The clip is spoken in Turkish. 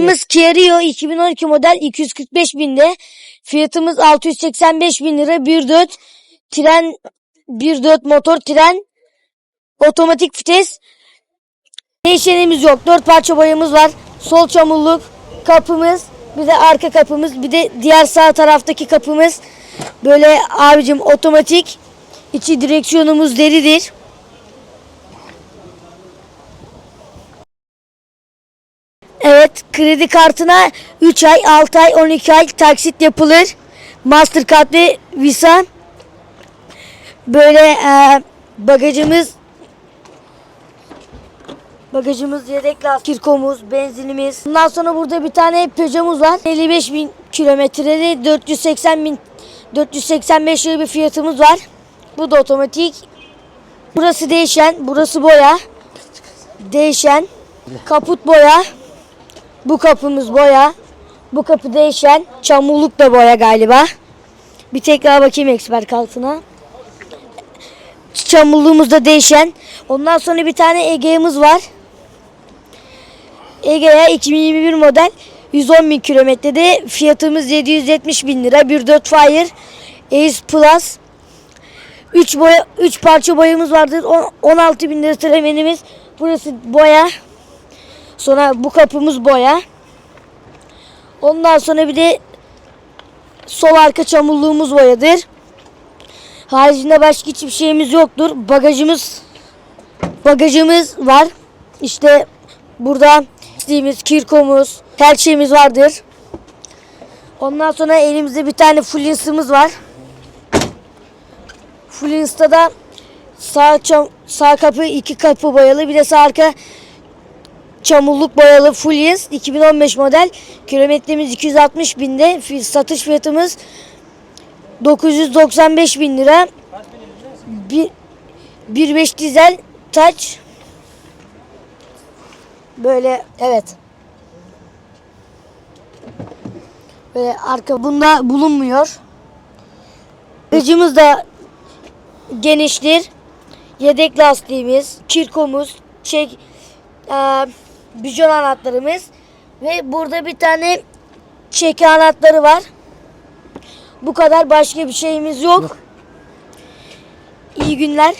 Aracımız Kia Rio 2012 model 245 binde. Fiyatımız 685 bin lira. 1.4 tren 1.4 motor tren otomatik vites. Değişenimiz yok. 4 parça boyamız var. Sol çamurluk kapımız bir de arka kapımız bir de diğer sağ taraftaki kapımız böyle abicim otomatik içi direksiyonumuz deridir. Evet kredi kartına 3 ay 6 ay 12 ay taksit yapılır. Mastercard ve Visa. Böyle e, bagajımız Bagajımız yedek lastik, kirkomuz, benzinimiz. Bundan sonra burada bir tane Peugeot'umuz var. 55 bin kilometreli 480 bin 485 lira bir fiyatımız var. Bu da otomatik. Burası değişen, burası boya. Değişen. Kaput boya. Bu kapımız boya. Bu kapı değişen. Çamurluk da boya galiba. Bir tekrar bakayım eksper kartına. Çamurluğumuz da değişen. Ondan sonra bir tane Ege'miz var. Ege'ye 2021 model 110 bin kilometrede fiyatımız 770 bin lira. Bir 4 Fire Ace Plus 3 boya 3 parça boyamız vardır. On- 16 bin lira tremenimiz. Burası boya. Sonra bu kapımız boya. Ondan sonra bir de sol arka çamurluğumuz boyadır. Haricinde başka hiçbir şeyimiz yoktur. Bagajımız bagajımız var. İşte burada istediğimiz kirkomuz, her şeyimiz vardır. Ondan sonra elimizde bir tane Fluence'ımız var. Fluence'da da sağ sağ kapı iki kapı boyalı bir de sağ arka çamurluk boyalı Fluence 2015 model. Kilometremiz 260 binde. Satış fiyatımız 995 bin lira. Bir, 1.5 dizel taç. Böyle evet. Böyle arka bunda bulunmuyor. Aracımız da geniştir. Yedek lastiğimiz, kirkomuz, çek, eee bijon anahtarımız ve burada bir tane çeki anahtarı var. Bu kadar başka bir şeyimiz yok. İyi günler.